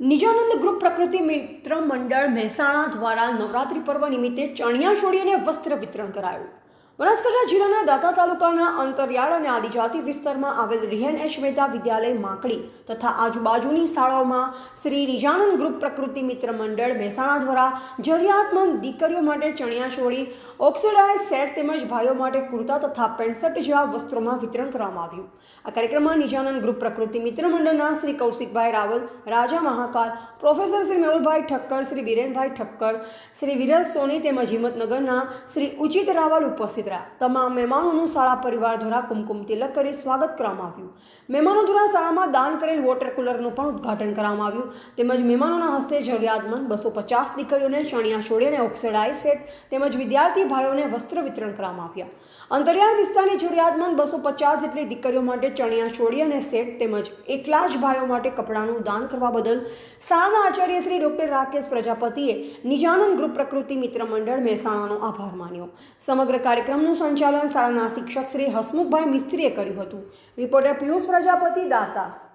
Nijanand group પ્રકૃતિ મિત્ર મંડળ મહેસાણા દ્વારા નવરાત્રિ પર્વ નિમિત્તે ચણિયા ચોળી અને વસ્ત્ર વિતરણ કરાયું. બનાસકાંઠા જિલ્લાના દાતા તાલુકાના અંતરિયાળ અને આદિજાતિ વિસ્તારમાં આવેલ રિહેન મહેતા વિદ્યાલય માકડી તથા આજુબાજુની શાળાઓમાં શ્રી નિજાનંદ ગ્રુપ પ્રકૃતિ મિત્ર મંડળ મહેસાણા દ્વારા જરૂરિયાતમંદ દીકરીઓ માટે ચણિયા ચોળી, ઓક્સિડાઇઝ સેટ તેમજ ભાઈઓ માટે કુર્તા તથા પેન્ટશર્ટ જેવા વસ્ત્રોમાં વિતરણ કરવામાં આવ્યું. આ કાર્યક્રમમાં નિજાનંદ ગ્રુપ પ્રકૃતિ મિત્ર મંડળના શ્રી કૌશિકભાઈ રાવલ, રાજા મહાકાલ, પ્રોફેસર શ્રી મેહુલભાઈ ઠક્કર, શ્રી બીરેનભાઈ ઠક્કર, શ્રી વિરલ સોની તેમજ હિંમતનગરના શ્રી ઉચિત રાવલ ઉપસ્થિત રહ્યા તમામ મહેમાનોનું શાળા પરિવાર દ્વારા કુમકુમ તિલક કરી સ્વાગત કરવામાં આવ્યું. મહેમાનો દ્વારા શાળામાં દાન કરેલ વોટર કુલરનું પણ ઉદ્ઘાટન કરવામાં આવ્યું. તેમજ મહેમાનોના હસ્તે જરૂરિયાતમંદ બસો પચાસ દીકરીઓને ચણિયા ચોળી અને ઓક્સિડાઇઝ સેટ તેમજ વિદ્યાર્થી ભાઈઓને વસ્ત્ર વિતરણ કરવામાં આવ્યા. અંતરિયાળ વિસ્તારની જરૂરિયાતમંદ બસો પચાસ જેટલી દીકરીઓ માટે ચણિયા ચોળી અને સેટ તેમજ એકલા જ ભાઈઓ માટે કપડાનું દાન કરવા બદલ શાળાના આચાર્ય શ્રી ડોક્ટર રાકેશ પ્રજાપતિએ નિજાનંદ ગ્રુપ પ્રકૃતિ મિત્ર મંડળ મહેસાણાનો આભાર માન્યો. સમગ્ર કાર્યક્રમનું સંચાલન શાળાના શિક્ષક શ્રી હસમુખભાઈ મિસ્ત્રીએ કર્યું હતું. રિપોર્ટર પિયુષ પ્રજાપતિ દાતા.